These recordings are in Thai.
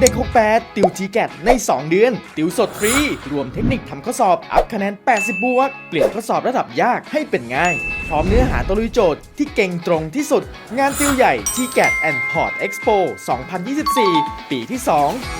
เด็ก 68 ติวจีแกตใน 2 เดือน ติวสดฟรี รวมเทคนิคทำข้อสอบ อัพคะแนน 80 บวก เปลี่ยนข้อสอบระดับยากให้เป็นง่าย พร้อมเนื้อหาตะลุยโจทย์ที่เก่งตรงที่สุด งานติวใหญ่ t g a t and Port Expo 2024 ปีที่ 2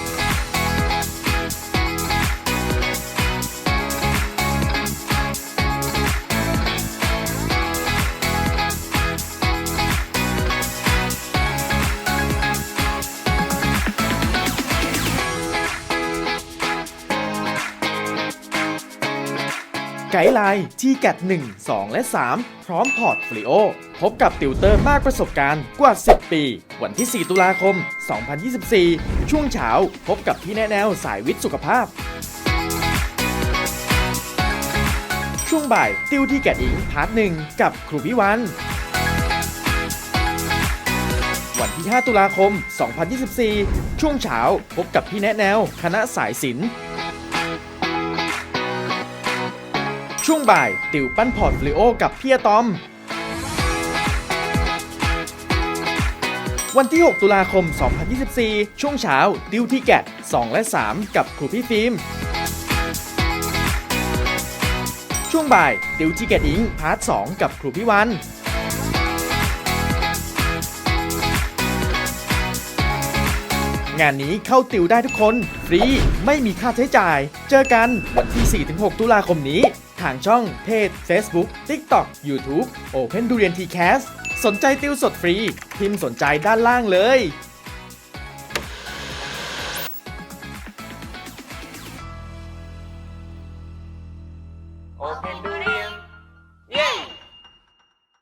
ไกด์ไลน์ที่แกด1 2 และ 3 พร้อมพอร์ตฟลิโอ พบกับติวเตอร์มากประสบการณ์กว่า 10 ปี วันที่ 4 ตุลาคม 2024 ช่วงเช้าพบกับพี่แนะแนวสายวิทย์สุขภาพช่วงบ่ายติวที่แกดอิงพาร์ทหนึ่งกับครูพิวัน วันที่ 5 ตุลาคม 2024 ช่วงเช้าพบกับพี่แนะแนว คณะสายศิลป์ ช่วงบ่าย ติวปั้นพอร์ตฟลิโอกับพี่อะตอม วันที่ 6 ตุลาคม 2024 ช่วงเช้า ติวที่แกะ2และ 3 กับครูพี่ฟิล์ม ช่วงบ่าย ติวที่แกะอิงพาร์ท 2 กับครูพี่วัน งานนี้เข้าติวได้ทุกคน ฟรี ไม่มีค่าใช้จ่าย เจอกันวันที่ 4-6 ตุลาคมนี้ ทางช่องเพจ Facebook TikTok YouTube Open Durian TCast สนใจติวสดฟรี พิมพ์สนใจด้านล่างเลย